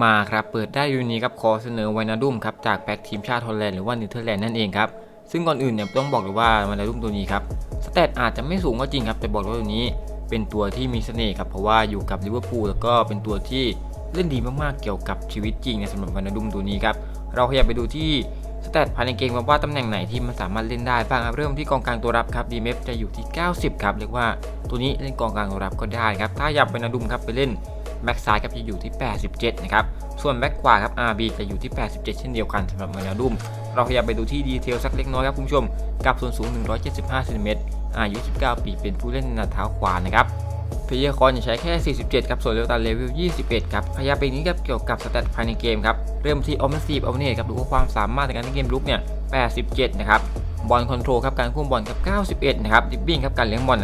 มาครับเปิดได้ยูนี้ครับขอเสนอวานาดุมครับจากแบ็กทีมชาติฮอลแลนด์หรือว่าเนเธอร์แลนด์นั่นเองครับซึ่งก่อนอื่นเนี่ยต้องบอกเลยว่าวานาดุมตัวนี้ครับสเตตอาจจะไม่สูงก็จริงครับแต่บอกเลยว่าตัวนี้เป็นตัวที่มีเสน่ห์ครับเพราะว่าอยู่กับลิเวอร์พูลแล้วก็เป็นตัวที่เล่นดีมากๆเกี่ยวกับชีวิตจริงในสำหรับวานาดุมตัวนี้ครับเราขยับไปดูที่สเตตภายในเกมว่าตำแหน่งไหนที่มันสามารถเล่นได้บ้างครับเริ่มที่กองกลางตัวรับครับดีเมฟจะอยู่ที่ 90 ครับเรียกว่าตัวนี้เล่นกองกลางตัวรับก็ได้ครับถ้าอยากวานาดุมครับไปเล่น แบ็กซ้ายครับจะอยู่ที่ 87 นะครับ ส่วนแบ็กขวาครับ RB จะอยู่ที่ 87 เช่นเดียวกันสำหรับมานาดุมเราขยับไปดูที่ดีเทลสักเล็กน้อยครับคุณผู้ชม กับส่วนสูง 175เซนติเมตรอายุ 19 ปี เป็นผู้เล่นหน้าเท้าขวานะครับเพเยอร์คอนใช้แค่ 47 ครับ ส่วนเรลตันเลเวล 21 ครับขยับไปนี้ครับเกี่ยวกับสแตทภายในเกมครับ เริ่มที่ออมซีฟออมเนตครับดูว่าความสามารถในการเล่นเกมลุกเนี่ย 87 นะครับ บอลคอนโทรลครับ การควบบอลครับ 91 นะครับ ดิบบิ้งครับ การเลี้ยงบอล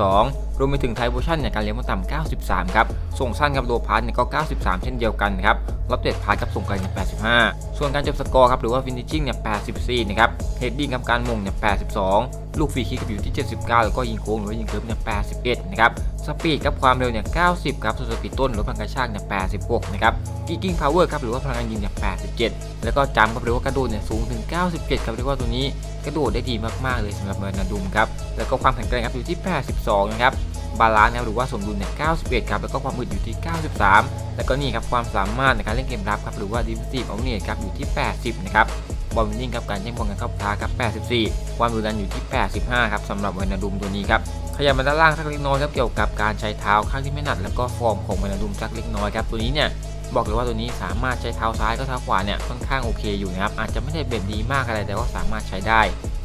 92 รวมไปถึงไทโพชั่นเนี่ยการเลี้ยงบอลต่ำ93 ครับ ส่งสั้นครับโลพาสเนี่ยก็ 93 เช่นเดียวกันครับรับเด็ดพาสครับส่งไกลเนี่ย85 ส่วนการจบสกอร์ครับหรือว่าฟินิชชิ่งเนี่ย84นะครับเฮดดิ้งครับการมงเนี่ย82 ลูกฟรีคิกอยู่ที่ 79 แล้วก็ยิงโค้งหรือว่ายิงเคิร์ฟเนี่ย81นะครับสปีดครับความเร็วเนี่ย90ครับส่วนสปีดต้นหรือพลังกระชากเนี่ย86นะครับกิ๊กกิ้งพาวเวอร์ครับหรือว่าพลังการยิงเนี่ย87 แล้วก็จำครับหรือว่ากระโดดเนี่ยสูงถึง 97 ครับเรียกว่าตัวนี้กระโดดได้ดีมากๆเลยสำหรับเมอร์นาดุมครับแล้วก็ความแข็งแกร่งครับอยู่ที่ 82 นะครับ บาลานซ์นะครับหรือว่าสมดุลเนี่ย91 ครับแล้วก็ความอึดอยู่ที่ 93 แล้วก็นี่ครับความสามารถในการเล่นเกมรับครับหรือว่าดิฟซีฟเอาเนียครับอยู่ที่ 80 นะครับบอลวินนิ่งครับการแย่งบอลกันเข้าพาครับ 84 ความดุดันอยู่ที่ 85 ครับสำหรับเวนาดุมตัวนี้ครับขยับมาด้านล่างสักเล็กน้อยครับเกี่ยวกับการใช้เท้าข้างที่ไม่หนัด แล้วก็ฟอร์มของเวนาดุมสักเล็กน้อยครับตัวนี้เนี่ยบอกเลยว่าตัวนี้สามารถใช้เท้าซ้ายก็เท้าขวาเนี่ยค่อนข้างโอเคอยู่นะครับอาจจะไม่ได้เด่นดีมากอะไรแต่ก็สามารถใช้ได้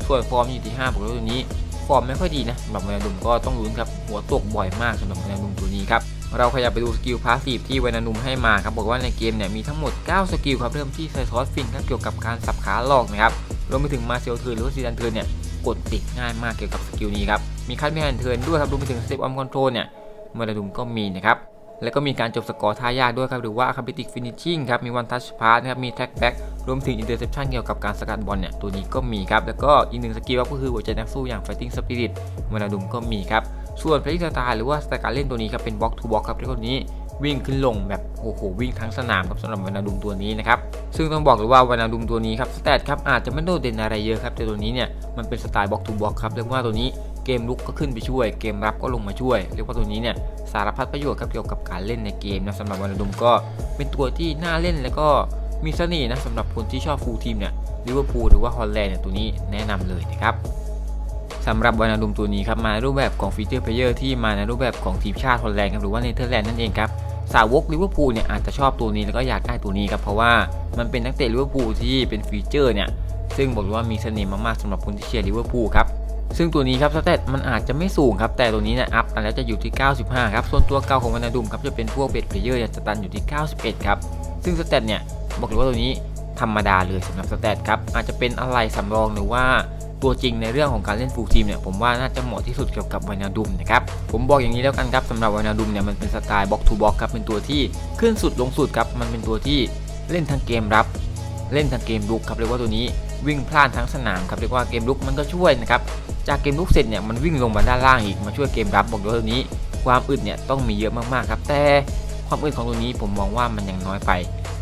ส่วนฟอร์มอยู่ที่5บอกเลยว่าตัวนี้ ฟอร์มไม่ค่อยดีนะสำหรับเวนาดุมก็ต้องลุ้นครับหัวตกบ่อยมากสำหรับเวนาดุมตัวนี้ครับเราขยับไปดูสกิลพาสซีฟที่เวนานุมให้มาครับบอกว่าในเกมเนี่ยมีทั้งหมด 9 สกิลครับเริ่มที่ไซซอสฟินครับเกี่ยวกับการสับขาหลอกนะครับรวมไปถึงมาเซลเทิร์นหรือว่าซีดันเทิร์นเนี่ยกดติดง่ายมากเกี่ยวกับสกิลนี้ครับมีคัดมีฮันเทิร์นด้วยครับรวมไปถึงสเต็ปออมคอนโทรลเนี่ยเวนานุมก็มีนะครับ แล้วก็มีการจบสกอร์ท่ายากด้วยครับ หรือว่าคัมพิติกฟินิชชิ่งครับ มีวันทัชพาสนะครับ มีแท็กแบ็กรวมถึงอินเตอร์เซปชันเกี่ยวกับการสกัดบอลเนี่ย ตัวนี้ก็มีครับ แล้วก็อีกหนึ่งสกิลก็คือหัวใจนักสู้อย่าง Fighting Spirit เวนาดุมก็มีครับ ส่วนเพลย์สไตล์หรือว่าสไตล์การเล่นตัวนี้ครับ เป็นบล็อกทูบล็อกครับที่คนนี้วิ่งขึ้นลงแบบโอ้โหวิ่งทั้งสนามครับสำหรับวานาดุมตัวนี้นะครับซึ่งต้องบอกเลยว่าวานาดุมตัวนี้ครับสเตตครับอาจจะไม่โดดเด่นอะไรเยอะครับแต่ตัวนี้เนี่ยมันเป็นสไตล์บล็อกทูบล็อกครับเรียกว่าตัวนี้ เกมลุกก็ขึ้นไปช่วย เกมรับก็ลงมาช่วย เรียกว่าตัวนี้เนี่ยสารพัดประโยชน์ครับเกี่ยวกับการเล่นในเกมนะสำหรับวานดุมก็เป็นตัวที่น่าเล่นแล้วก็มีเสน่ห์นะสำหรับคนที่ชอบฟูลทีมเนี่ยลิเวอร์พูลหรือว่าฮอลแลนด์เนี่ยตัวนี้แนะนำเลยนะครับสำหรับวานาดุมตัวนี้ครับมาในรูปแบบของฟีเจอร์เพลเยอร์ที่มาในรูปแบบของทีมชาติฮอลแลนด์ครับหรือว่าเนเธอร์แลนด์นั่นเองครับสาวกลิเวอร์พูลเนี่ยอาจจะชอบตัวนี้แล้วก็อยากได้ตัวนี้ครับเพราะว่ามันเป็นนักเตะลิเวอร์พูลที่เป็นฟีเจอร์เนี่ยซึ่งบอกว่ามีเสน่ห์มากๆสำหรับคนที่เชียร์ลิเวอร์พูลครับ ซึ่งตัวนี้ครับสเตตมันอาจจะไม่สูงครับ แต่ตัวนี้เนี่ยอัพมาแล้วจะอยู่ที่ 95 ครับ ส่วนตัวเก่าของวานาดุมครับจะเป็นพวกเบสเพลเยอร์จะตันอยู่ที่ 91 ครับ ซึ่งสเตตเนี่ยบอกเลยว่าตัวนี้ธรรมดาเลยสำหรับสเตตครับอาจจะเป็นอะไรสำรองหรือว่าตัวจริงในเรื่องของการเล่นฟูลทีมเนี่ยผมว่าน่าจะเหมาะที่สุดเกี่ยวกับวานาดุมนะครับผมบอกอย่างนี้แล้วกันครับสำหรับวานาดุมเนี่ยมันเป็นสไตล์บล็อกทูบล็อกครับเป็นตัวที่ขึ้นสุดลงสุดครับมันเป็นตัวที่เล่นทั้งเกมรับ เล่นทั้งเกมลุกครับเรียกว่าตัวนี้ วิ่งพลานทั้งสนามครับเรียกว่าเกมลุกมันก็ช่วยนะครับจากเกมลุกเสร็จเนี่ยมันวิ่งลงมาด้านล่างอีกมาช่วยเกมรับบอกเลยตัวนี้ ความอึดเนี่ยต้องมีเยอะมากๆครับแต่ความอึดของตัวนี้ผมมองว่ามันยังน้อยไป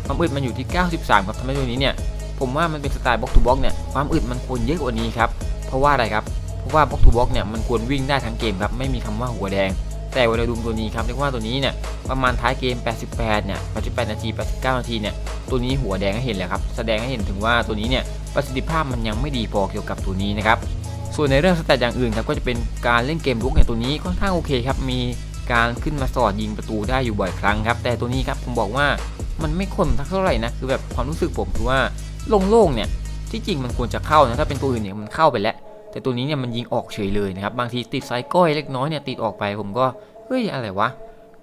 ความอึดมันอยู่ที่ 93 ครับทำให้ตัวนี้เนี่ยผมว่ามันเป็นสไตล์บล็อกทูบล็อกเนี่ยความอึดมันควรเยอะกว่านี้ครับเพราะว่าอะไรครับเพราะว่าบล็อกทูบล็อกเนี่ยมันควรวิ่งได้ทั้งเกมครับไม่มีคำว่าหัวแดง แต่เวลาดูตัวนี้ครับเรียกว่าตัวนี้เนี่ยประมาณท้ายเกม 88 เนี่ย 88 นาที 89 นาทีเนี่ย ตัวนี้หัวแดงให้เห็นเลยครับ แสดงให้เห็นถึงว่าตัวนี้เนี่ยประสิทธิภาพมันยังไม่ดีพอเกี่ยวกับตัวนี้นะครับ ส่วนในเรื่องสแตทอย่างอื่นครับก็จะเป็นการเล่นเกมลุกเนี่ยตัวนี้ค่อนข้างโอเคครับ มีการขึ้นมาสอดยิงประตูได้อยู่บ่อยครั้งครับ แต่ตัวนี้ครับผมบอกว่ามันไม่คมสักเท่าไหร่นะ คือแบบความรู้สึกผมคือว่าโล่งๆเนี่ย ที่จริงมันควรจะเข้านะ ถ้าเป็นตัวอื่นเนี่ยมันเข้าไปแล้ว แต่ตัวนี้เนี่ยมันยิงออกเฉยเลยนะครับ บางทีติดสายก้อยเล็กน้อยเนี่ยติดออกไปผมก็เฮ้ยอะไรวะ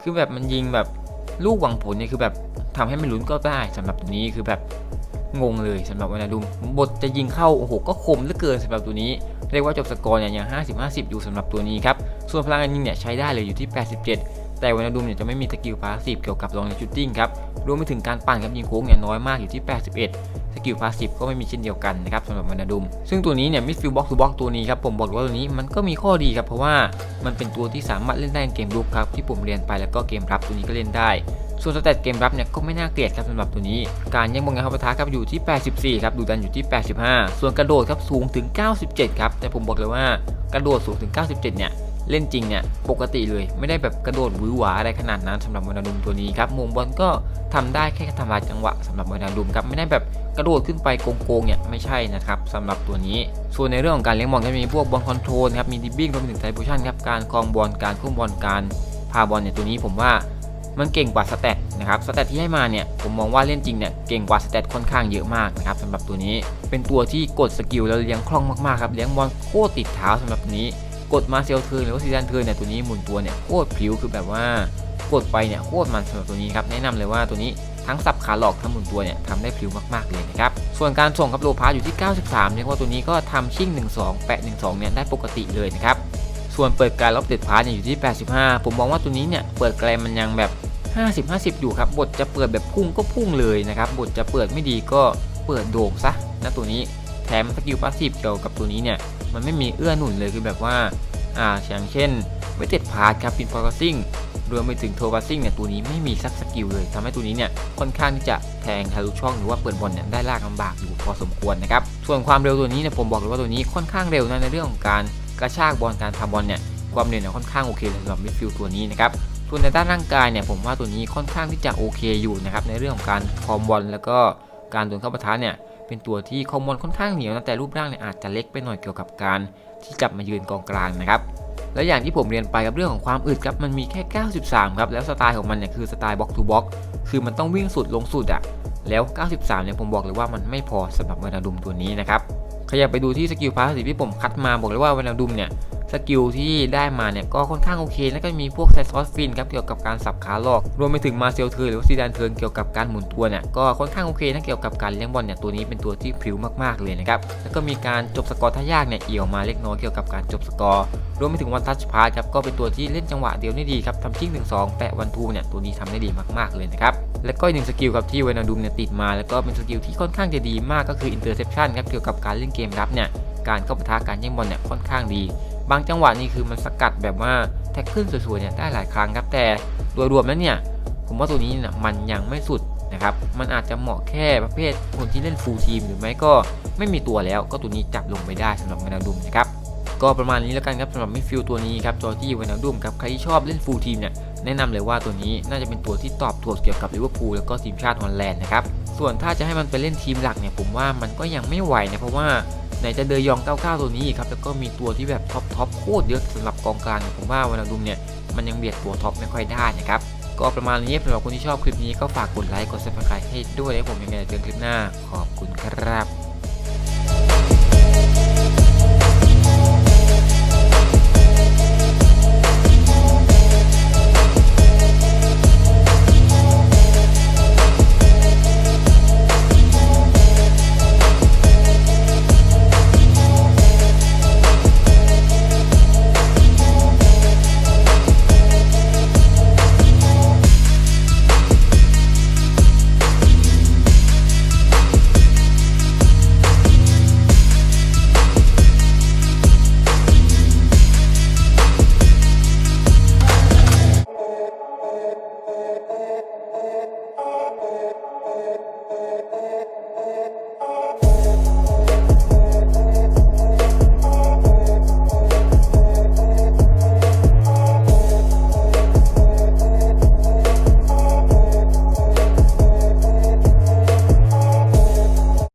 คือแบบมันยิงแบบลูกหวังผลเนี่ยคือแบบทำให้ไม่ลุ้นก็ได้สำหรับตัวนี้คือแบบงงเลยสำหรับวานาดุมบทจะยิงเข้าโอ้โหก็คมเหลือเกินสำหรับตัวนี้ เรียกว่าจบสกอร์เนี่ยยัง 50 50 อยู่สำหรับตัวนี้ครับ ส่วนพลังงานยิงเนี่ยใช้ได้เลยอยู่ที่ 87 แต่วนาดุมเนี่ยจะไม่มีสกิลพาสซีฟเกี่ยวกับลองในชูตติ้งครับรวมไปถึงการปั่นกับยิงโค้งเนี่ยน้อยมากอยู่ที่ 81 สกิลพาสซีฟก็ไม่มีเช่นเดียวกันนะครับสำหรับวนาดุมซึ่งตัวนี้เนี่ยมิดฟิลด์บ็อกซ์ทูบ็อกตัวนี้ครับผมบอกว่าตัวนี้มันก็มีข้อดีครับเพราะว่ามันเป็นตัวที่สามารถเล่นได้ในเกมรุกครับที่ผมเรียนไปแล้วก็เกมรับตัวนี้ก็เล่นได้ส่วนสเตตเกมรับเนี่ยก็ไม่น่าเกลียดครับสำหรับตัวนี้ การแย่งบอลงานเข้าปะทะครับอยู่ที่ 84 ครับ ดูดันอยู่ที่ 85 ส่วนกระโดดครับสูงถึง 97 ครับ แต่ผมบอกเลยว่ากระโดดสูงถึง 97 เนี่ย เล่นจริงเนี่ยปกติเลยไม่ได้แบบกระโดดวือหวาอะไรขนาดนั้นสำหรับวานาดุมตัวนี้ครับมุมบอลก็ทำได้แค่ทำลายจังหวะสำหรับวานาดุมครับไม่ได้แบบกระโดดขึ้นไปโกงๆเนี่ยไม่ใช่นะครับสำหรับตัวนี้ ส่วนในเรื่องของการเลี้ยงบอลก็มีพวกบอลคอนโทรลครับมีดิบบิ้งรวมถึงไทโพชั่นครับการครองบอลการคุ้มบอลการพาบอลเนี่ยตัวนี้ผมว่ามันเก่งกว่าสเตตนะครับสเตตที่ให้มาเนี่ยผมมองว่าเล่นจริงเนี่ยเก่งกว่าสเตตค่อนข้างเยอะมากนะครับสำหรับตัวนี้เป็นตัวที่กดสกิลแล้วเลี้ยงคล่องมากๆครับเลี้ยงบอลโคตรติดเท้าสำหรับนี้ กดมาเซลเทิร์นหรือว่าซีซันเทิร์นเนี่ยตัวนี้หมุนตัวเนี่ยโคตรพลิ้วคือแบบว่ากดไปเนี่ยโคตรมันสำหรับตัวนี้ครับแนะนำเลยว่าตัวนี้ทั้งสับขาหลอกทั้งหมุนตัวเนี่ยทำได้พลิ้วมากๆเลยนะครับ ส่วนการส่งครับโลพาสอยู่ที่ 93เรียกว่าตัวนี้ก็ทำชิ่ง 12 แปะ 12 เนี่ยได้ปกติเลยนะครับ ส่วนเปิดการลบเด็ดพาสเนี่ยอยู่ที่ 85 ผมมองว่าตัวนี้เนี่ยเปิดไกลมันยังแบบ 50 50 อยู่ครับ บทจะเปิดแบบพุ่งก็พุ่งเลยนะครับ บทจะเปิดไม่ดีก็เปิดโด่งซะนะตัวนี้ แถมสกิลพาสซีฟเกี่ยวกับตัวนี้เนี่ย มันไม่มีเอื้อหนุนเลยคือแบบว่าอ่าอย่างเช่นเวทเต็ดพาร์ทครับปินพอร์ซิ่งรวมไปถึงโทบัสซิ่งเนี่ยตัวนี้ไม่มีสักสกิลเลยทำให้ตัวนี้เนี่ยค่อนข้างที่จะแทงทะลุช่องหรือว่าเปิดบอลเนี่ยได้ลากลำบากอยู่พอสมควรนะครับส่วนความเร็วตัวนี้เนี่ยผมบอกเลยว่าตัวนี้ค่อนข้างเร็วนะในเรื่องของการกระชากบอลการพาบอลเนี่ยความเร็วเนี่ยค่อนข้างโอเคสำหรับมิดฟิลด์ตัวนี้นะครับส่วนในด้านร่างกายเนี่ยผมว่าตัวนี้ค่อนข้างที่จะโอเคอยู่นะครับในเรื่องของการคอมบอลแล้วก็การโดนเข้าปะทะเนี่ย เป็นตัวที่คอมมอนค่อนข้างเหนียวนะแต่รูปร่างเนี่ยอาจจะเล็กไปหน่อยเกี่ยวกับการที่จับมายืนกองกลางนะครับและอย่างที่ผมเรียนไปกับเรื่องของความอึดครับมันมีแค่ 93 ครับ แล้วสไตล์ของมันเนี่ยคือสไตล์บ็อกทูบ็อกคือมันต้องวิ่งสุดลงสุดอะแล้ว 93 เนี่ยผมบอกเลยว่ามันไม่พอสำหรับวานาดุมตัวนี้นะครับขยับไปดูที่สกิลพาสซีที่ผมคัดมาบอกเลยว่าวานาดุมเนี่ย สกิลที่ได้มาเนี่ยก็ค่อนข้างโอเค แล้วก็มีพวกไซซอสฟินครับเกี่ยวกับการสับขาหลอก รวมไปถึงมาเซลเทอร์หรือว่าซีดานเทิร์นเกี่ยวกับการหมุนตัวเนี่ยก็ค่อนข้างโอเคนะเกี่ยวกับการเลี้ยงบอลเนี่ยตัวนี้เป็นตัวที่พริ้วมากๆเลยนะครับแล้วก็มีการจบสกอร์ท่ายากเนี่ยเอี่ยวมาเล็กน้อยเกี่ยวกับการจบสกอร์รวมไปถึงวันทัชพาร์ครับก็เป็นตัวที่เล่นจังหวะเดียวได้ดีครับทำชิ่งถึง2แปะวันทูเนี่ยตัวนี้ทำได้ดีมากๆเลยนะครับและก็อีกหนึ่งสกิลครับที่เวนาดุมเนี่ยติดมา แล้วก็เป็นสกิลที่ค่อนข้างจะดีมากก็คืออินเตอร์เซปชันครับเกี่ยวกับการเล่นเกมรับเนี่ยการเข้าปะทะการแย่งบอลเนี่ยค่อนข้างดี บางจังหวะนี่คือมันสกัดแบบว่าแท็กขึ้นสวยๆเนี่ยได้หลายครั้งครับแต่โดยรวมแล้วเนี่ยผมว่าตัวนี้เนี่ยมันยังไม่สุดนะครับมันอาจจะเหมาะแค่ประเภทคนที่เล่นฟูลทีมหรือไม่ก็ไม่มีตัวแล้วก็ตัวนี้จับลงไปได้สำหรับเวนาดุมนะครับก็ประมาณนี้แล้วกันครับสำหรับมิดฟิลตัวนี้ครับจอร์จี้เวนาดุมครับใครที่ชอบเล่นฟูลทีมเนี่ยแนะนำเลยว่าตัวนี้น่าจะเป็นตัวที่ตอบโจทย์เกี่ยวกับลิเวอร์พูลแล้วก็ทีมชาติฮอลแลนด์นะครับส่วนถ้าจะให้มันไปเล่นทีมหลักเนี่ยผมว่ามันก็ยังไม่ไหวนะเพราะว่า ไหนจะเดยอง 99 ตัวนี้อีกครับ แล้วก็มีตัวที่แบบท็อปท็อปโคตรเยอะสำหรับกองกลางผมว่าวันาดุมเนี่ยมันยังเบียดตัวท็อปไม่ค่อยได้นะครับ ก็ประมาณนี้สำหรับคนที่ชอบคลิปนี้ก็ฝากกดไลค์กดซับสไครต์ให้ด้วยนะผมยังไงเจอกันคลิปหน้าขอบคุณครับ